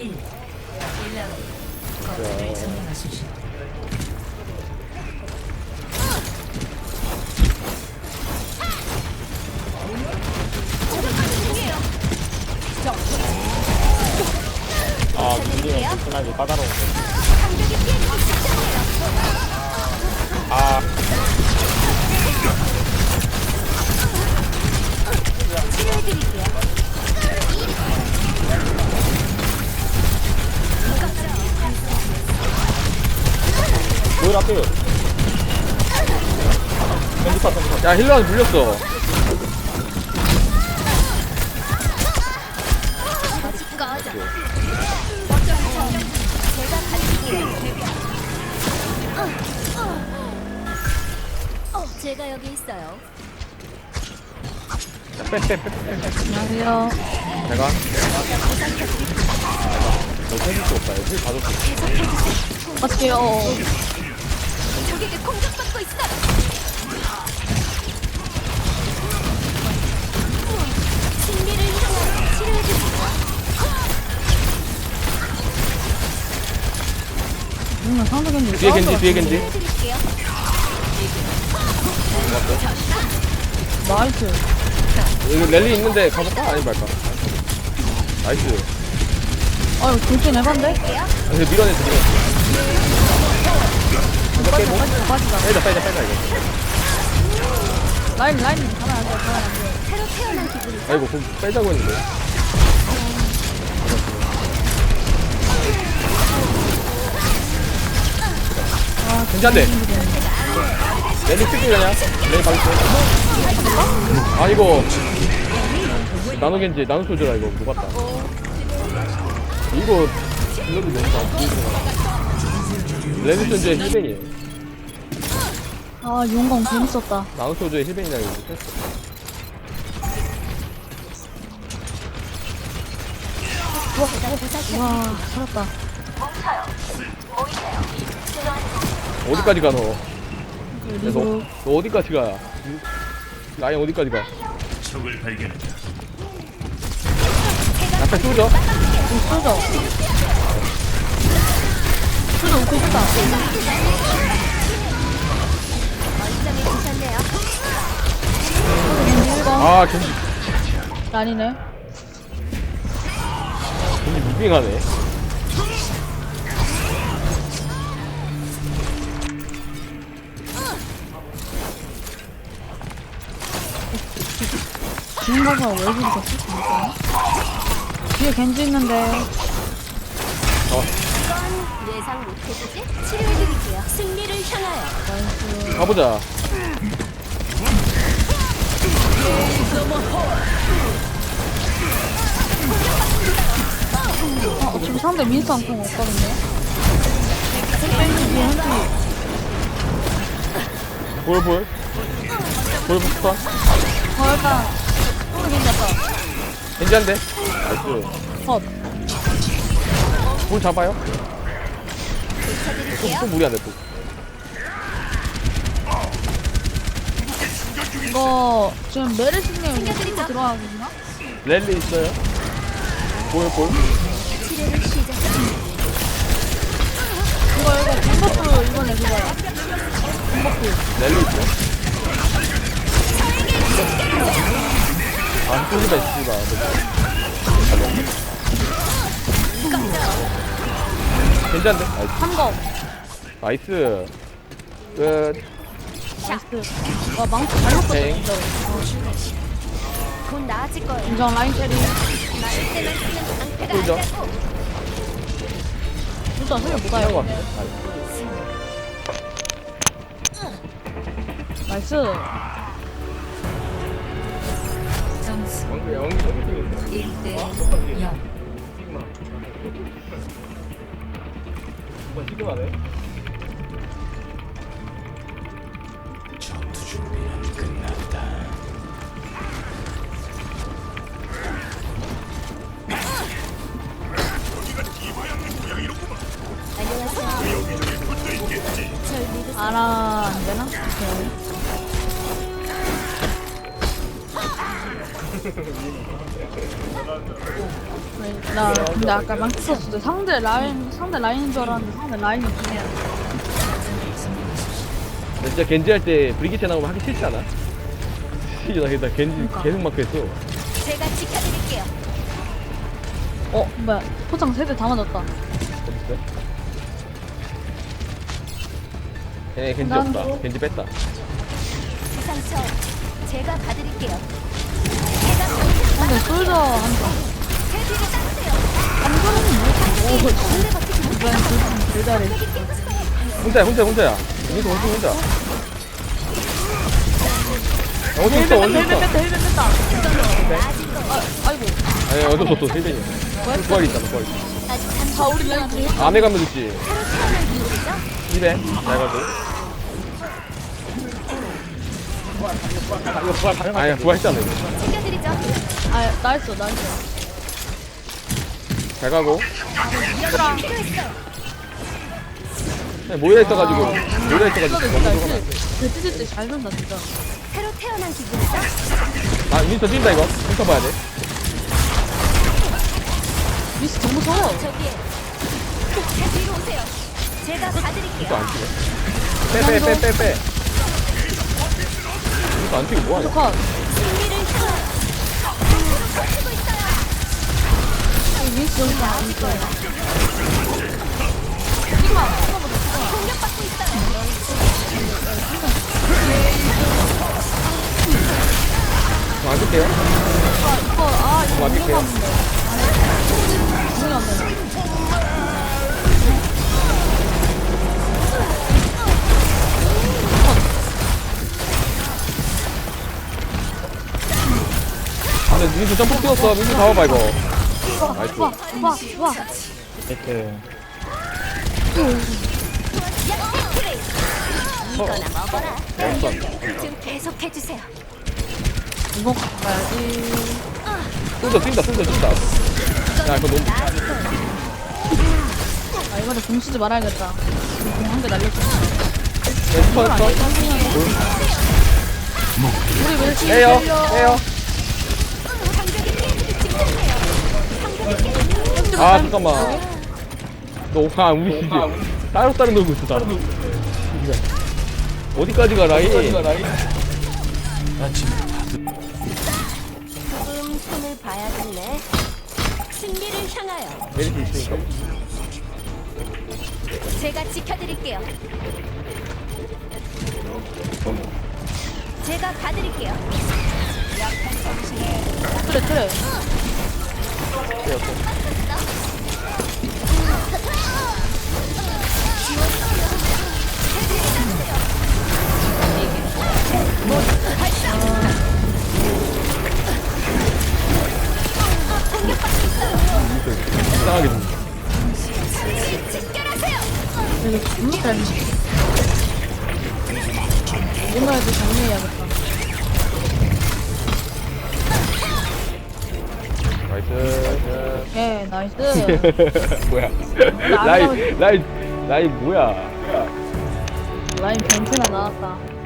1. 1라운드. 거점을 점령하십시오. 아, 민기는 불편하게 까다로운데. 아, 뭘 앞에 편집파 편집파 야 힐러한테 물렸어 제가 여기 있어요. 안녕하세요. 내가 너수 없다 힐 받았어 어때요? 공격받고 있어. 향한. 음, 상대. 뒤에 겐지 뒤에 겐지 치료해 드릴게요. 나이스. 여기 랠리 있는데 가볼까? 아니 말까 나이스 아, 이거 돌진 해봤는데? 아, 근데 밀어내서 밀어내서 이거 깨고 빠지다, 빠지다. 빼자 빼자 빼자 이거 라인, 라인. 가면 안 돼, 가면 안 돼. 새로 태어난 기분이죠. 아이고 그럼 빼자고 했는데 괜찮대 랠리 쓰기 그냥 랠리 가겠어 아 이거 나노겐지 나노소저라 이거 녹았다 이거 딜러도 너무 안 보이구나 레드존즈의 힐벤이에요 아, 용광 재밌었다. 나노소저의 힐벤이라 이거 못했어 와, 살았다. 어디까지 가 너? 야, 너, 그리고, 너 어디까지 가? 라인 어디까지 가? 적을 발견했다. 앞에 쏘죠? 쏘죠. 쏘죠, 웃고. 겐지 1번. 아 겐지 라인이네. 겐지 무빙하네 가서 왜 이렇게 됐지? 뒤에 겐지 있는데. 이건 예상 못해주지? 치료해드릴게요. 승리를 향하여. 가보자 어, 지금 상대 민스 안콩 없거든요. 팀. 볼볼 볼볼 스파 어, 일단. 아까. 겐지 한대 나이스 컷. 볼 잡아요 또, 또 무리한데 또 이거, 지금 메르시님 챙겨드리죠. 친구 들어가거든요? 랠리 있어요 볼 볼 치료를 시작합니다. 이거, 이거, 공버프 이번에 그거야. 랠리 있어 아 쏘지마 씨발 괜찮은데? 나이스 한 거. 나이스 끝 나이스. 와, 망치 잘 먹었다, 땡. 곧 나아질 거예요. 인정, 라인 캐리. 맞을 때만 쓰는 방패가 꿀죠? 아니라고. 진짜 소리 못 가요. 같은데? 나이스 나이스. 점수 연기 연기 1대 0. 이번 시그마네 왜, 나 근데 아까 망쳤었을 때 상대 라인 상대 라인인 줄 알았는데 상대 라인이 그냥 근데 진짜 겐지 할 때 브리기테 나오면 하기 싫지 않아? 진짜 나, 나 겐지 그러니까. 계속 마크했어 제가 지켜드릴게요. 어 뭐야 포장 세 대 다 맞았다 어딨어? 걔네 겐지 난 없다 뭐- 겐지 뺐다 그 상처 제가 봐드릴게요. 근데 솔저 한번. 이번엔 둘 대단해 혼자야 혼자 혼자야. 여기서 혼자 혼자. 야, 어디 있어 어디 헬멧 있어 뺐다 헬멧 뺐다. 아, 아이고 아니 어디 없어 힐벤이? 부활 있잖아 부활 아직 다 우리 라인 뒤에 안에 가면 기분이죠? 힐벤 잘 가고 아? 아니야 부활했잖아. 이거 챙겨드리죠. 아 나이스 나이스. 잘 가고. 얘들아 그냥 모여 있어가지고 모여 있어가지고. 너무 진짜 들어가면 배치질 때잘 된다 진짜. 새로 태어난 기분이죠? 아 윈터 뛴다 이거. 윈터 봐야 돼. 미스 너무 서워 저기에. 제 뒤로 오세요. 제가 봐드릴게요. 윈터 안 뛰어. 빼빼빼빼빼 안 뛰고 뭐하냐 컷 있어요. 미스 너무 안 좋아요 윈터 점프 뛰었어. 윈터 잡아봐 이거. 나이스. 좋아 이렇게. 이거나 먹어라. 좀 계속해주세요. 이거 가야지. 쏜다 뛴다 쏜다 뛴다. 야 이거 너무 아 이번에 공 쓰지 말아야겠다. 공한개 날렸어 야, 우리 때려? 빼요 상대에게 피해주기 직전이에요. 상대에게 아 잠깐만. 너 아, 우리 이제 따로 따로 놀고 있어 따로 어디까지 가 라인 조금 손을 봐야겠네. 승리를 향하여. 메리트 있으니까. 제가 지켜드릴게요. 제가 봐드릴게요. 그래 그래. 이 상하게 좀 오늘도 정리해야겠다 나이스 예 나이스. 뭐야? 안 라인 라인 라인 뭐야? 라인 벤트나 나왔다